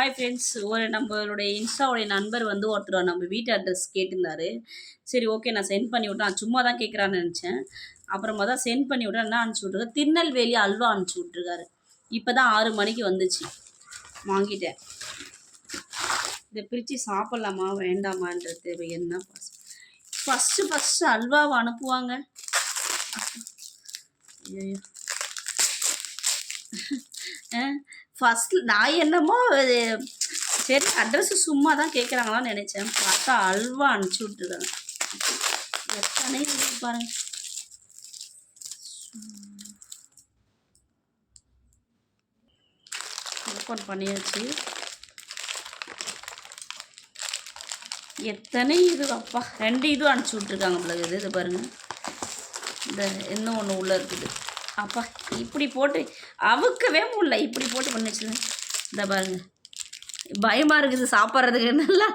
Hi friends ஒரு நம்மளுடைய இன்ஸ்டாவுடைய நண்பர் வந்து ஒருத்தர் நம்ம வீட்டு அட்ரஸ் கேட்டிருந்தாரு. சரி ஓகே நான் சென்ட் பண்ணி விட்டேன். நான் சும்மா தான் கேட்குறான்னு நினச்சேன். அப்புறமா தான் சென்ட் பண்ணி விட்டேன். என்ன அனுப்பிச்சி விட்ருக்காரு திருநெல்வேலி அல்வா அனுப்பிச்சி விட்ருக்காரு இப்போ தான் ஆறு மணிக்கு வந்துச்சு. வாங்கிட்டேன். இதை பிரித்து சாப்பிட்லாமா? வேண்டாமான்றது என்ன ஃபஸ்ட்டு ஃபஸ்ட்டு அல்வாவை அனுப்புவாங்க. ஐயோ ஃபஸ்ட் நான் என்னமோ சரி அட்ரஸ் சும்மா தான் கேட்குறாங்களான்னு நினச்சேன். பார்த்தா அல்வா அனுப்பிச்சி விட்டுருக்காங்க. எத்தனை பாருங்க. ஓப்பன் பண்ணியாச்சு. எத்தனை இது அப்பா ரெண்டு இதுவும் அனுப்பிச்சி விட்ருக்காங்க பிள்ளைங்க இது இது பாருங்கள் இந்த இன்னும் ஒன்று உள்ளே இருக்குது. அப்பா இப்படி போட்டு அவுக்கவே முடியல. இப்படி போட்டு பண்ணிச்சு இந்த பாருங்க. பயமாக இருக்குது சாப்பிட்றதுக்கு. நல்லா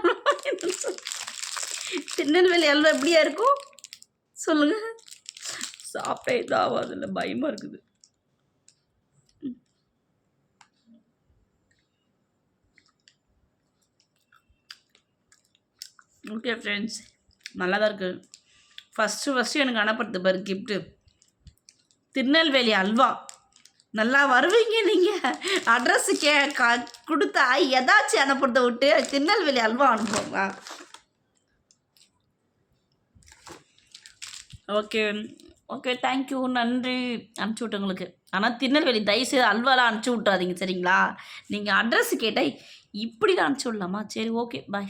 திருநெல்வேலி அல்வா எப்படியா இருக்கும்? சொல்லுங்கள் சாப்பிட்டே இதாகாதில்ல பயமாக இருக்குது. ஓகே ஃப்ரெண்ட்ஸ் நல்லா தான் இருக்குது ஃபஸ்ட்டு ஃபஸ்ட்டு எனக்கு அனுப்புறது பாரு கிஃப்ட்டு திருநெல்வேலி அல்வா. நல்லா வருவீங்க நீங்கள் அட்ரஸு கே க கொடுத்தா எதாச்சும் அனுப்புறத விட்டு திருநெல்வேலி அல்வா அனுப்புவோங்க ஓகே. ஓகே தேங்க்யூ நன்றி. அனுப்பிச்சி விட்டவங்களுக்கு ஆனால் திருநெல்வேலி தயவுசெய்து அல்வாலாம் அனுப்பிச்சி விட்றாதீங்க சரிங்களா? நீங்கள் அட்ரஸ் கேட்டால் இப்படி தான் அனுப்பிச்சி விடலாமா? சரி ஓகே. பாய்